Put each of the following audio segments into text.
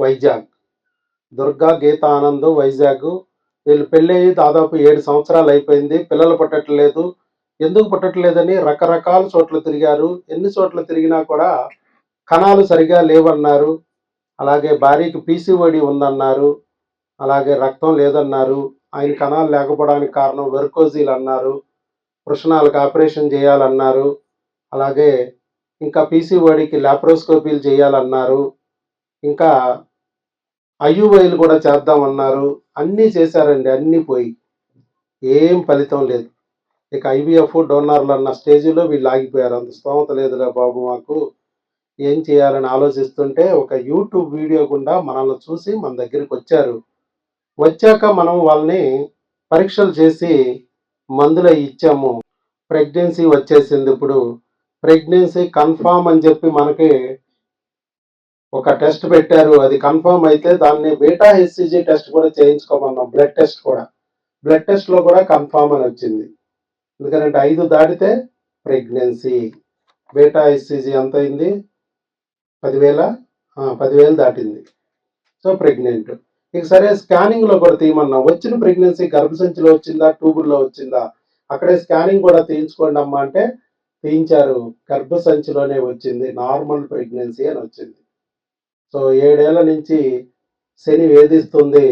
వైజాగ్. దుర్గా గీత ఆనంద్ వైజాగ్. వీళ్ళు పెళ్ళయి దాదాపు ఏడు సంవత్సరాలు అయిపోయింది. పిల్లలు పుట్టట్లేదు. ఎందుకు పుట్టట్లేదని రకరకాల చోట్ల తిరిగారు. ఎన్ని చోట్ల తిరిగినా కూడా కణాలు సరిగా లేవన్నారు. అలాగే భార్యకి పీసీఓడి ఉందన్నారు. అలాగే రక్తం లేదన్నారు. ఆయన కణాలు లేకపోవడానికి కారణం వెర్కోజీలు అన్నారు. వృషణాలకు ఆపరేషన్ చేయాలన్నారు. అలాగే ఇంకా పీసీఓడికి లాప్రోస్కోపీలు చేయాలన్నారు. ఇంకా ఐయువైలు కూడా చేద్దామన్నారు. అన్నీ చేశారండి అన్నీ పోయి. ఏం ఫలితం లేదు. ఇక ఐవీఎఫ్ డోనర్లు అన్న స్టేజ్లో వీళ్ళు ఆగిపోయారు. అంత స్తోమత లేదురా బాబు మాకు. ఏం చేయాలని ఆలోచిస్తుంటే ఒక యూట్యూబ్ వీడియో గుండా మనల్ని చూసి మన దగ్గరికి వచ్చారు. వచ్చాక మనం వాళ్ళని పరీక్షలు చేసి మందులు అవి ఇచ్చాము. ప్రెగ్నెన్సీ వచ్చేసింది ఇప్పుడు. ప్రెగ్నెన్సీ కన్ఫామ్ అని చెప్పి మనకి ఒక టెస్ట్ పెట్టారు అది కన్ఫర్మ్ అయితే దాన్ని బీటా హెచ్సిజీ టెస్ట్ కూడా చేయించుకోమన్నాం బ్లడ్ టెస్ట్ కూడా. బ్లడ్ టెస్ట్లో కూడా కన్ఫర్మ్ అని వచ్చింది. ఎందుకంటే ఐదు దాటితే ప్రెగ్నెన్సీ. బీటా హెచ్సిజీ ఎంత అయింది? పదివేల? పదివేలు దాటింది. So pregnant. ఇక సరే స్కానింగ్లో కూడా తీయమన్నాం. వచ్చిన ప్రెగ్నెన్సీ గర్భసంచిలో వచ్చిందా? ట్యూబుల్లో వచ్చిందా? అక్కడే స్కానింగ్ కూడా తీయించుకోండి అమ్మా అంటే తీయించారు. గర్భసంచిలోనే వచ్చింది. నార్మల్ ప్రెగ్నెన్సీ అని వచ్చింది. సో ఏడేళ్ళ నుంచి శని వేధిస్తుంది.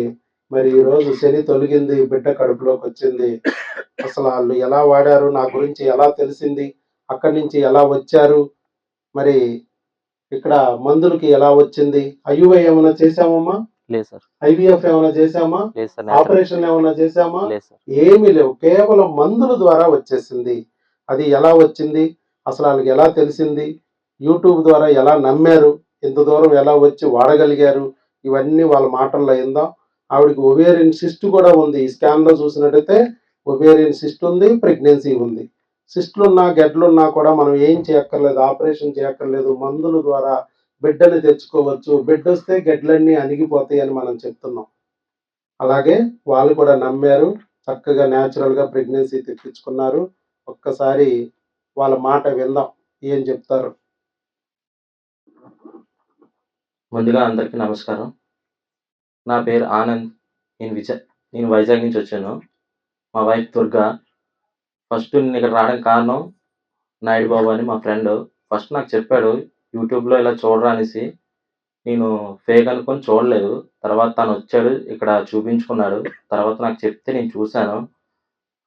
మరి ఈ రోజు శని తొలగింది బిడ్డ కడుపులోకి వచ్చింది. అసలు వాళ్ళు ఎలా వాడారు నా గురించి ఎలా తెలిసింది అక్కడి నుంచి ఎలా వచ్చారు మరి ఇక్కడ మందులకి ఎలా వచ్చింది ఐయుఐ ఏమైనా చేసామమ్మా లేదు సార్. ఐవీఎఫ్ ఏమైనా చేసామా ఆపరేషన్ ఏమైనా చేసామా ఏమీ లేవు కేవలం మందుల ద్వారా వచ్చేసింది. అది ఎలా వచ్చింది అసలు వాళ్ళకి ఎలా తెలిసింది యూట్యూబ్ ద్వారా ఎలా నమ్మారు ఇంత దూరం ఎలా వచ్చి వాడగలిగారు? ఇవన్నీ వాళ్ళ మాటల్లో ఇందాం ఆవిడకి ఒవేరియన్ సిస్ట్ కూడా ఉంది. ఈ స్కాన్లో చూసినట్టయితే ఒవేరియన్ సిస్ట్ ఉంది ప్రెగ్నెన్సీ ఉంది. సిస్టులున్నా గడ్డలున్నా కూడా మనం ఏం చేయక్కర్లేదు ఆపరేషన్ చేయక్కర్లేదు మందుల ద్వారా బిడ్డని తెచ్చుకోవచ్చు. బిడ్డ వస్తే గెడ్లన్నీ అణిగిపోతాయి అని మనం చెప్తున్నాం. అలాగే వాళ్ళు కూడా నమ్మారు. చక్కగా న్యాచురల్గా ప్రెగ్నెన్సీ తెప్పించుకున్నారు. ఒక్కసారి వాళ్ళ మాట విందాం. ఏం చెప్తారు? ముందుగా అందరికీ నమస్కారం. నా పేరు ఆనంద్ నేను విజ నేను వైజాగ్ నుంచి వచ్చాను. మా వైఫ్ దుర్గా. ఫస్ట్ నేను ఇక్కడ రావడానికి కారణం నాయుడు బాబు అని మా ఫ్రెండ్. ఫస్ట్ నాకు చెప్పాడు యూట్యూబ్లో ఇలా చూడరా అనేసి. నేను ఫేక్ అనుకొని చూడలేదు. తర్వాత తను వచ్చాడు ఇక్కడ చూపించుకున్నాడు. తర్వాత నాకు చెప్తే నేను చూశాను.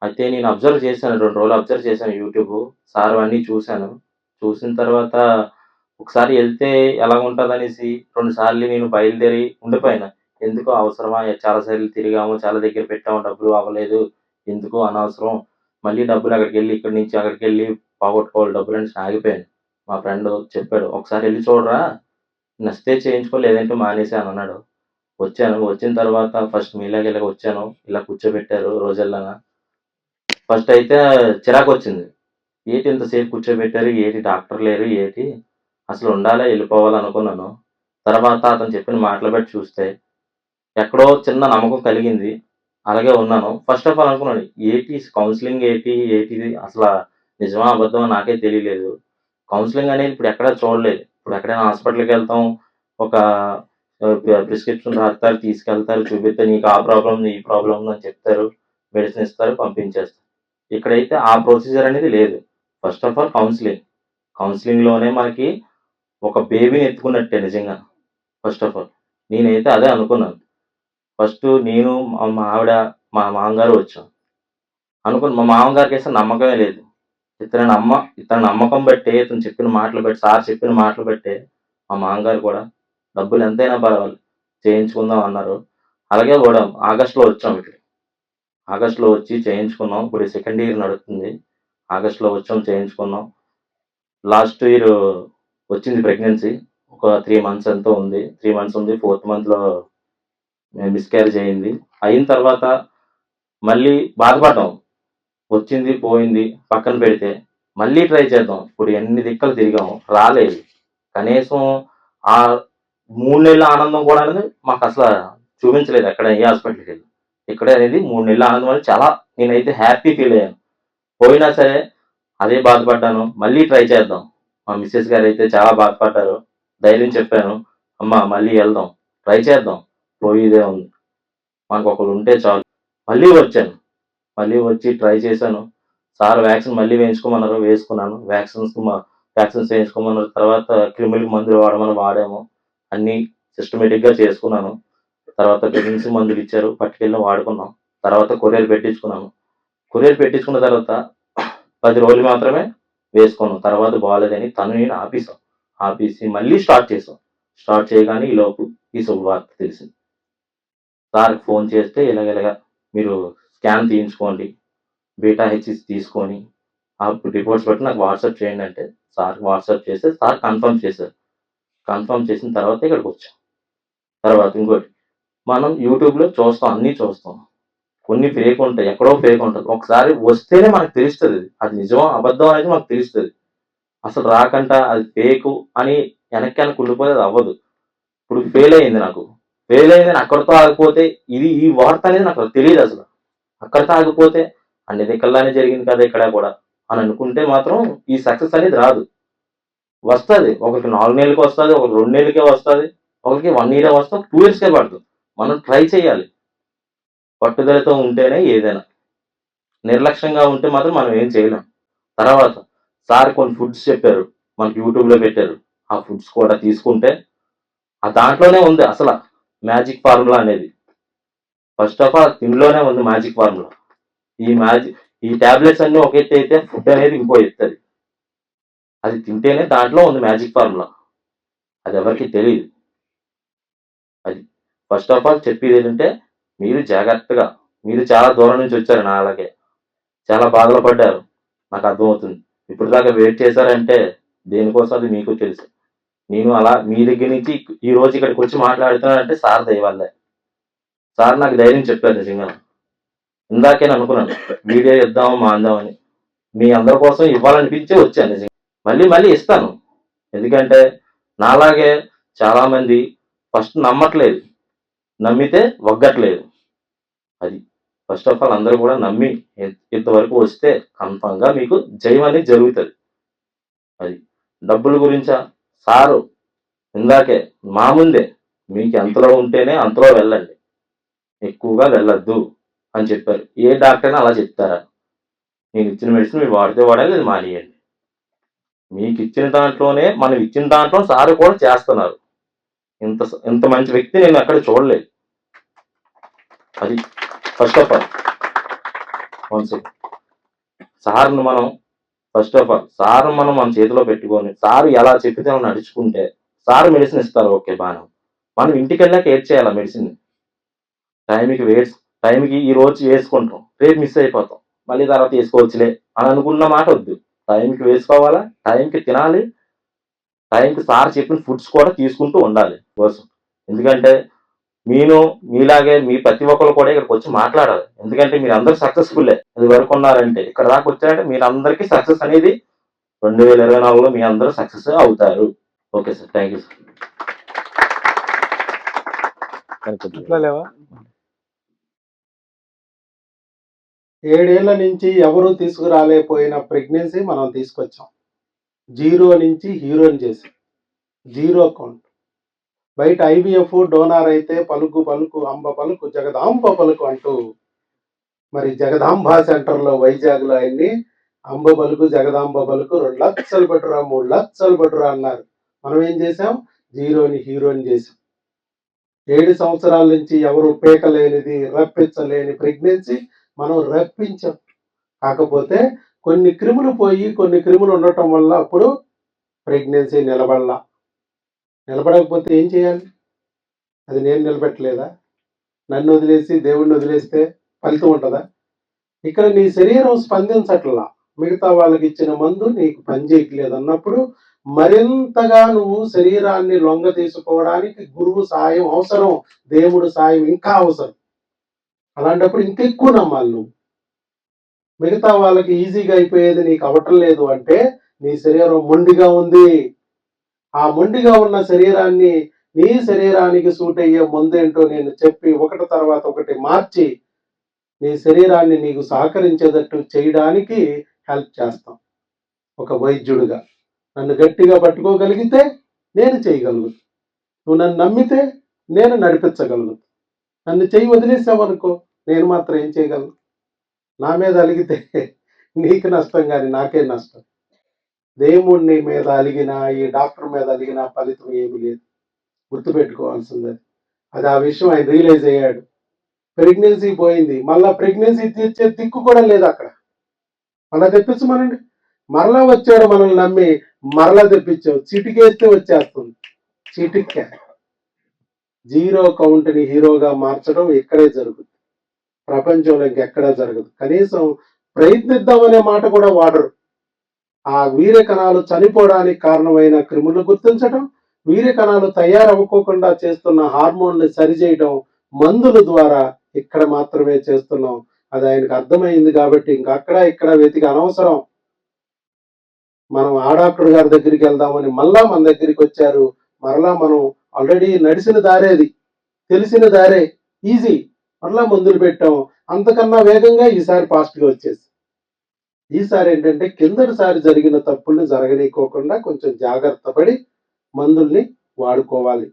అయితే నేను అబ్జర్వ్ చేశాను రెండు రోజులు అబ్జర్వ్ చేశాను యూట్యూబ్. సార్ అన్నీ చూశాను. చూసిన తర్వాత ఒకసారి వెళ్తే ఎలా ఉంటుంది అనేసి రెండు సార్లు నేను బయలుదేరి ఉండిపోయిన. ఎందుకు అవసరమా? చాలా సార్లు తిరిగాము చాలా దగ్గర పెట్టాము డబ్బులు అవ్వలేదు. ఎందుకు అనవసరం? మళ్ళీ డబ్బులు అక్కడికి వెళ్ళి ఇక్కడి నుంచి అక్కడికి వెళ్ళి పోగొట్టుకోవాలి డబ్బులు అని ఆగిపోయాను. మా ఫ్రెండ్ చెప్పాడు ఒకసారి వెళ్ళి చూడరా. నచ్చితే చేయించుకో లేదంటే మానేసి అని అన్నాడు. వచ్చాను. వచ్చిన తర్వాత ఫస్ట్ మీలాగ ఇలాగ వచ్చాను. ఇలా కూర్చోబెట్టారు రోజల్లానా. ఫస్ట్ అయితే చిరాకు వచ్చింది. ఏంటి ఇంతసేపు కూర్చోబెట్టారు? ఏంటి డాక్టర్ లేరు ఏంటి? అసలు ఉండాలా? వెళ్ళిపోవాలి అనుకున్నాను. తర్వాత అతను చెప్పిన మాటలు బట్టి చూస్తే ఎక్కడో చిన్న నమ్మకం కలిగింది. అలాగే ఉన్నాను. ఫస్ట్ ఆఫ్ ఆల్ అనుకున్నాను ఏటి కౌన్సిలింగ్ ఏటి ఏటిది అసలు నిజమా అబద్ధమా నాకే తెలియలేదు. కౌన్సిలింగ్ అనేది ఇప్పుడు ఎక్కడ చూడలేదు. ఇప్పుడు ఎక్కడైనా హాస్పిటల్కి వెళ్తాం ఒక ప్రిస్క్రిప్షన్ రాస్తారు తీసుకెళ్తారు చూపిస్తే నీకు ఆ ప్రాబ్లం ఈ ప్రాబ్లం అని చెప్తారు మెడిసిన్ ఇస్తారు పంపించేస్తారు. ఇక్కడైతే ఆ ప్రొసీజర్ అనేది లేదు. ఫస్ట్ ఆఫ్ ఆల్ కౌన్సిలింగ్ కౌన్సిలింగ్లోనే మనకి ఒక బేబీని ఎత్తుకున్నట్టే నిజంగా. ఫస్ట్ ఆఫ్ ఆల్ నేనైతే అదే అనుకున్నాను. ఫస్ట్ నేను మా మా ఆవిడ మా మామగారు వచ్చాం. అనుకుని మా మామగారికి అయితే నమ్మకమే లేదు. ఇతని నమ్మ ఇతని నమ్మకం బట్టే ఇతను చెప్పిన మాటలు బట్టి సార్ చెప్పిన మాటలు బట్టే మా మామగారు కూడా డబ్బులు ఎంతైనా పర్వాలేదు. చేయించుకుందాం అన్నారు. అలాగే కూడా ఆగస్టులో వచ్చాం ఇక్కడ ఆగస్టులో వచ్చి చేయించుకున్నాం. ఇప్పుడు సెకండ్ ఇయర్ నడుస్తుంది. ఆగస్టులో వచ్చాం చేయించుకున్నాం. లాస్ట్ ఇయర్ వచ్చింది ప్రెగ్నెన్సీ ఒక త్రీ మంత్స్ ఎంతో ఉంది. త్రీ మంత్స్ ఉంది. ఫోర్త్ మంత్లో మిస్క్యారేజ్ అయింది. అయిన తర్వాత మళ్ళీ బాధపడ్డాం. వచ్చింది పోయింది పక్కన పెడితే మళ్ళీ ట్రై చేద్దాం. ఇప్పుడు ఎన్ని దిక్కలు తిరిగాము రాలేదు. కనీసం ఆ మూడు నెలల ఆనందం కూడా అనేది మాకు అసలు చూపించలేదు. ఎక్కడ ఏ హాస్పిటల్కి వెళ్ళి ఇక్కడ అనేది మూడు నెలల ఆనందం అనేది చాలా నేనైతే హ్యాపీ ఫీల్ అయ్యాను. పోయినా సరే అదే బాధపడ్డాను. మళ్ళీ ట్రై చేద్దాం. మా మిస్సెస్ గారు అయితే చాలా బాధపడ్డారు. ధైర్యం చెప్పాను. అమ్మ మళ్ళీ వెళ్దాం. ట్రై చేద్దాం. పోయేదే ఉంది. మనకు ఒకరు ఉంటే చాలు. మళ్ళీ వచ్చాను. మళ్ళీ వచ్చి ట్రై చేశాను. సార్ వ్యాక్సిన్ మళ్ళీ వేయించుకోమన్నారు వేసుకున్నాను. వ్యాక్సిన్స్ వ్యాక్సిన్స్ వేయించుకోమన్నారు. తర్వాత క్రిమినల్ మందులు వాడమని వాడాము. అన్నీ సిస్టమేటిక్గా చేసుకున్నాను. తర్వాత ప్రెగ్నెన్సీ మందులు ఇచ్చారు. పట్టుకెళ్ళి వాడుకున్నాం. తర్వాత కొరియర్ పెట్టించుకున్నాను. కొరియర్ పెట్టించుకున్న తర్వాత పది రోజులు మాత్రమే వేసుకోను తర్వాత బాగాలేదని తను నేను ఆపేసాం ఆపేసి మళ్ళీ స్టార్ట్ చేసాం స్టార్ట్ చేయగానే ఈ లోపు ఈ శుభవార్త తెలిసింది. సార్కి ఫోన్ చేస్తే ఇలాగ మీరు స్కాన్ తీయించుకోండి బీటా హెచ్ఎస్ తీసుకొని ఆ రిపోర్ట్స్ బట్టి నాకు వాట్సాప్ చేయండి అంటే సార్ వాట్సాప్ చేస్తే సార్ కన్ఫర్మ్ చేశారు. కన్ఫర్మ్ చేసిన తర్వాత ఇక్కడికి వచ్చాం. తర్వాత ఇంకోటి మనం యూట్యూబ్లో చూస్తాం అన్నీ చూస్తాం. కొన్ని ఫేక్ ఉంటాయి ఎక్కడో ఫేక్ ఉంటుంది. ఒకసారి వస్తేనే మనకు తెలుస్తుంది అది. నిజమో అబద్ధం అనేది మనకు తెలుస్తుంది. అసలు రాకంట అది ఫేక్ అని వెనక్కి వెనక్కి ఉండిపోతే అది అవ్వదు. ఇప్పుడు ఫెయిల్ అయింది నాకు. ఫెయిల్ అయింది అక్కడితో ఆగిపోతే ఇది ఈ వార్త అనేది నాకు తెలియదు అసలు. అక్కడితో ఆగిపోతే అన్ని దిక్కల్లానే జరిగింది కదా ఇక్కడ కూడా అని అనుకుంటే మాత్రం ఈ సక్సెస్ అనేది రాదు. వస్తుంది. ఒకరికి నాలుగు నెలలకి వస్తుంది ఒకరికి రెండు నెలలకే వస్తుంది ఒకరికి వన్ ఇయర్ వస్తుంది టూ ఇయర్స్కే పడుతుంది. మనం ట్రై చేయాలి. పట్టుదలతో ఉంటేనే ఏదైనా. నిర్లక్ష్యంగా ఉంటే మాత్రం మనం ఏం చేయలేం. తర్వాత సార్ కొన్ని ఫుడ్స్ చెప్పారు మనకి యూట్యూబ్లో పెట్టారు. ఆ ఫుడ్స్ కూడా తీసుకుంటే ఆ దాంట్లోనే ఉంది అసలు మ్యాజిక్ ఫార్ములా అనేది. ఫస్ట్ ఆఫ్ ఆల్ తిండిలోనే ఉంది మ్యాజిక్ ఫార్ములా. ఈ మ్యాజిక్ ఈ టాబ్లెట్స్ అన్నీ ఒక ఎత్తు అయితే ఫుడ్ అనేది ఇంకో ఎత్తుంది అది. తింటేనే దాంట్లో ఉంది మ్యాజిక్ ఫార్ములా. అది ఎవరికి తెలియదు అది ఫస్ట్ ఆఫ్ ఆల్ చెప్పేది ఏంటంటే మీరు జాగ్రత్తగా మీరు చాలా దూరం నుంచి వచ్చారు నా అలాగే. చాలా బాధలు పడ్డారు. నాకు అర్థమవుతుంది. ఇప్పుడు దాకా వెయిట్ చేశారంటే దేనికోసం అది మీకు తెలుసు. నేను అలా మీ దగ్గర నుంచి ఈ రోజు ఇక్కడికి వచ్చి మాట్లాడుతున్నానంటే సార్ దయవల్లే సార్ నాకు ధైర్యం చెప్పారు నిజంగా. ఇందాకే నేను అనుకున్నాను వీడియో ఇద్దాము మాందామని మీ అందరి కోసం ఇవ్వాలనిపించే వచ్చాను నిజంగా. మళ్ళీ మళ్ళీ ఇస్తాను. ఎందుకంటే నాలాగే చాలామంది ఫస్ట్ నమ్మట్లేదు. నమ్మితే వగ్గట్లేదు. అది ఫస్ట్ ఆఫ్ ఆల్ అందరూ కూడా నమ్మి ఇంతవరకు వస్తే కన్ఫామ్గా మీకు జయం అనేది జరుగుతుంది. అది డబ్బుల గురించా? సారు ఇందాకే మా ముందే మీకు ఎంతలో ఉంటేనే అంతలో వెళ్ళండి. ఎక్కువగా వెళ్ళొద్దు అని చెప్పారు. ఏ డాక్టర్ అయినా అలా చెప్తారా? నేను ఇచ్చిన మెడిసిన్ మీరు వాడితే వాడాలి అది మానేయండి. మీకు ఇచ్చిన దాంట్లోనే మనం ఇచ్చిన దాంట్లో సారు కూడా చేస్తున్నారు. ఇంత ఇంత మంచి వ్యక్తి నేను అక్కడ చూడలేదు. అది first of all one second సార్ను మనం ఫస్ట్ ఆఫ్ ఆల్ సార్ మనం మన చేతిలో పెట్టుకొని సార్ ఎలా చెప్పితే మనం నడుచుకుంటే సార్ మెడిసిన్ ఇస్తారు ఓకే బాగా మనం ఇంటికి వెళ్ళాక ఏడ్ చేయాలి మెడిసిన్ టైంకి వేస్ టైంకి ఈ రోజు వేసుకుంటాం రేపు మిస్ అయిపోతాం మళ్ళీ తర్వాత వేసుకోవచ్చులే అని అనుకున్న మాట వద్దు. టైంకి వేసుకోవాలా టైంకి తినాలి టైంకి సార్ చెప్పిన ఫుడ్స్ కూడా తీసుకుంటూ ఉండాలి కోసం ఎందుకంటే నేను మీలాగే మీ ప్రతి ఒక్కరు కూడా ఇక్కడికి వచ్చి మాట్లాడాలి. ఎందుకంటే మీరు అందరూ సక్సెస్ఫుల్లే. అది వరకు ఉన్నారంటే ఇక్కడ దాకా వచ్చారంటే మీరు అందరికీ సక్సెస్ అనేది రెండు వేల ఇరవై నాలుగులో మీ అందరూ సక్సెస్ అవుతారు. ఓకే సార్ థ్యాంక్ యూ లేవా? ఏడేళ్ళ నుంచి ఎవరు తీసుకురాలేకపోయిన ప్రెగ్నెన్సీ మనం తీసుకొచ్చాం. జీరో నుంచి హీరోని చేసాం. Zero account. బయట ఐవీఎఫ్ డోనార్ అయితే పలుకు పలుకు అంబ పలుకు జగదాంబ పలుకు అంటూ మరి జగదాంబ సెంటర్లో వైజాగ్లో ఆయన్ని అంబ పలుకు జగదాంబ పలుకు రెండు లక్షలు పెట్టురా మూడు లక్షలు పెట్టురా అన్నారు. మనం ఏం చేసాం జీరోని హీరోని చేసాం ఏడు సంవత్సరాల నుంచి ఎవరు పేకలేనిది రప్పించలేని ప్రెగ్నెన్సీ మనం రప్పించాం. కాకపోతే కొన్ని క్రిములు పోయి కొన్ని క్రిములు ఉండటం వల్ల అప్పుడు ప్రెగ్నెన్సీ నిలబడలా. నిలబడకపోతే ఏం చేయాలి? అది నేను నిలబెట్టలేదా? నన్ను వదిలేసి దేవుణ్ణి వదిలేస్తే ఫలితం ఉంటుందా ఇక్కడ నీ శరీరం స్పందించట్లా. మిగతా వాళ్ళకి ఇచ్చిన మందు నీకు పనిచేయట్లేదు అన్నప్పుడు మరింతగా నువ్వు శరీరాన్ని లొంగ తీసుకోవడానికి గురువు సాయం అవసరం దేవుడు సాయం ఇంకా అవసరం. అలాంటప్పుడు ఇంకా ఎక్కువ నమ్మాలి నువ్వు. మిగతా వాళ్ళకి ఈజీగా అయిపోయేది నీకు అవ్వటం లేదు అంటే నీ శరీరం మొండిగా ఉంది. ఆ మొండిగా ఉన్న శరీరాన్ని నీ శరీరానికి సూట్ అయ్యే మందేంటో నేను చెప్పి ఒకటి తర్వాత ఒకటి మార్చి నీ శరీరాన్ని నీకు సహకరించేటట్టు చేయడానికి హెల్ప్ చేస్తాం. ఒక వైద్యుడిగా. నన్ను గట్టిగా పట్టుకోగలిగితే నేను చేయగలను. నువ్వు నన్ను నమ్మితే నేను నడిపించగలను. నన్ను చేయి వదిలేసావనుకో నేను మాత్రం ఏం చేయగలను? నా మీద అలిగితే నీకు నష్టం కానీ నాకే నష్టం. దేవుణ్ణి మీద అలిగినా ఈ డాక్టర్ మీద అలిగినా ఫలితం ఏమీ లేదు. గుర్తుపెట్టుకోవాల్సింది. అది ఆ విషయం ఆయన రియలైజ్ అయ్యాడు. ప్రెగ్నెన్సీ పోయింది. మళ్ళా ప్రెగ్నెన్సీ తీర్చే దిక్కు కూడా లేదు అక్కడ. మళ్ళా తెప్పించమనండి మరలా వచ్చాడు మనల్ని నమ్మి మరలా తెప్పించావు చిటికేస్తే వచ్చేస్తుంది. చిటిక్క జీరో కౌంట్ని హీరోగా మార్చడం ఇక్కడే జరుగుతుంది. ప్రపంచంలో ఇంకెక్కడా జరగదు. కనీసం ప్రయత్నిద్దామనే మాట కూడా వాడరు. ఆ వీర్య కణాలు చనిపోవడానికి కారణమైన క్రిములు గుర్తించడం వీర్య కణాలు తయారవ్వకోకుండా చేస్తున్న హార్మోన్లు సరిచేయడం మందుల ద్వారా ఇక్కడ మాత్రమే చేస్తున్నాం. అది ఆయనకు అర్థమైంది కాబట్టి ఇంకా అక్కడ ఇక్కడ వెతికి అనవసరం. మనం ఆ డాక్టర్ గారి దగ్గరికి వెళ్దామని మళ్ళా మన దగ్గరికి వచ్చారు. మరలా మనం ఆల్రెడీ నడిచిన దారేది తెలిసిన దారే. ఈజీ. మరలా మందులు పెట్టాం. అంతకన్నా వేగంగా ఈసారి ఫాస్ట్గా వచ్చేసి ఈసారి ఏంటంటే కిందటిసారి జరిగిన తప్పుల్ని జరగనీకోకుండా కొంచెం జాగ్రత్త పడి మందుల్ని వాడుకోవాలి.